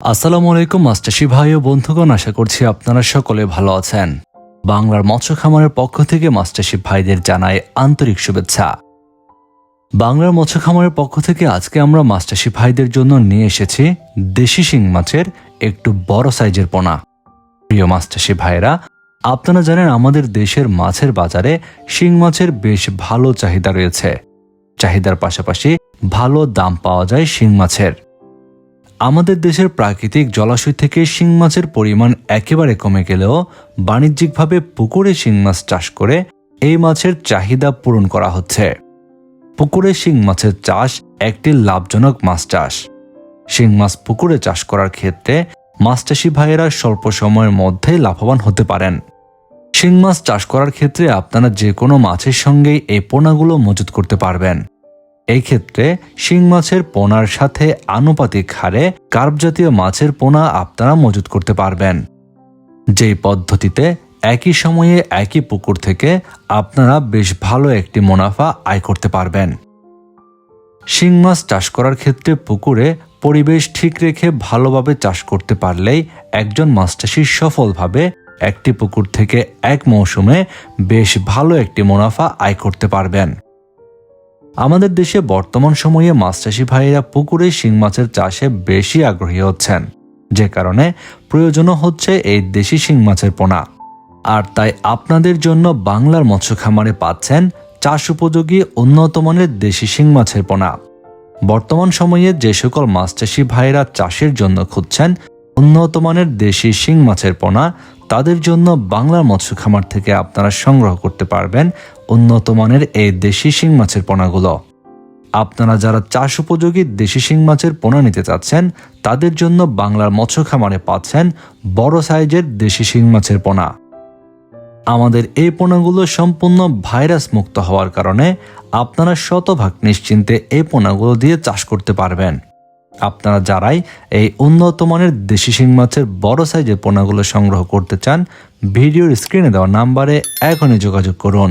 আসসালামু আলাইকুম মাস্টারশি ভাই ও বন্ধুগণ, আশা করছি আপনারা সকলে ভালো আছেন। বাংলার মৎস্য খামারের পক্ষ থেকে মাস্টারশি ভাইদের জানাই আন্তরিক শুভেচ্ছা। বাংলার মৎস্য খামারের পক্ষ থেকে আজকে আমরা মাস্টারশি ভাইদের জন্য নিয়ে এসেছি দেশি শিং মাছের একটু বড় সাইজের পোনা। প্রিয় মাস্টারশি ভাইরা আপনারা জানেন আমাদের দেশের মাছের বাজারে শিং মাছের বেশ ভালো চাহিদা রয়েছে। চাহিদার পাশাপাশি ভালো দাম পাওয়া যায় শিং মাছের। আমাদের দেশের প্রাকৃতিক জলাশয় থেকে শিং মাছের পরিমাণ একেবারে কমে গেলেও বাণিজ্যিকভাবে পুকুরে শিং মাছ চাষ করে এই মাছের চাহিদা পূরণ করা হচ্ছে। পুকুরে শিং মাছের চাষ একটি লাভজনক মাছ চাষ। শিং মাছ পুকুরে চাষ করার ক্ষেত্রে মাছ চাষি ভাইয়েরা স্বল্প সময়ের মধ্যে লাভবান হতে পারেন। শিং মাছ চাষ করার ক্ষেত্রে আপনারা যে কোনো মাছের সঙ্গেই এই পোনাগুলো মজুত করতে পারবেন। এই ক্ষেত্রে শিং মাছের পোনার সাথে আনুপাতিক হারে কার্প জাতীয় মাছের পোনা আপনারা মজুত করতে পারবেন। যেই পদ্ধতিতে একই সময়ে একই পুকুর থেকে আপনারা বেশ ভালো একটি মুনাফা আয় করতে পারবেন। শিং মাছ চাষ করার ক্ষেত্রে পুকুরে পরিবেশ ঠিক রেখে ভালোভাবে চাষ করতে পারলেই একজন মাছ চাষি সফলভাবে একটি পুকুর থেকে এক মৌসুমে বেশ ভালো একটি মুনাফা আয় করতে পারবেন। আমাদের দেশে বর্তমান সময়ে মাছ চাষি ভাইয়েরা পুকুরে শিং মাছের চাষে বেশি আগ্রহী হচ্ছেন। যে কারণে প্রয়োজনও হচ্ছে এই দেশি শিং মাছের পোনা। আর তাই আপনাদের জন্য বাংলার মৎস্য খামারে পাচ্ছেন চাষ উপযোগী উন্নত মানের দেশি শিং মাছের পোনা। বর্তমান সময়ে যে সকল মাছ চাষি ভাইয়েরা চাষের জন্য খুঁজছেন উন্নত মানের দেশি শিং মাছের পোনা, তাদের জন্য বাংলার মৎস্য খামার থেকে আপনারা সংগ্রহ করতে পারবেন উন্নত মানের এই দেশি শিং মাছের পোনাগুলো। আপনারা যারা চাষ উপযোগী দেশি শিং মাছের পোনা নিতে চাচ্ছেন, তাদের জন্য বাংলার মৎস্য খামারে পাচ্ছেন বড় সাইজের দেশি শিং মাছের পোনা। আমাদের এই পোনাগুলো সম্পূর্ণ ভাইরাস মুক্ত হওয়ার কারণে আপনারা শতভাগ নিশ্চিন্তে এই পোনাগুলো দিয়ে চাষ করতে পারবেন। আপনারা যারাই এই উন্নত মানের দেশি শিং মাছের বড় সাইজের পোনাগুলো সংগ্রহ করতে চান, ভিডিওর স্ক্রিনে দেওয়া নাম্বারে এখনই যোগাযোগ করুন।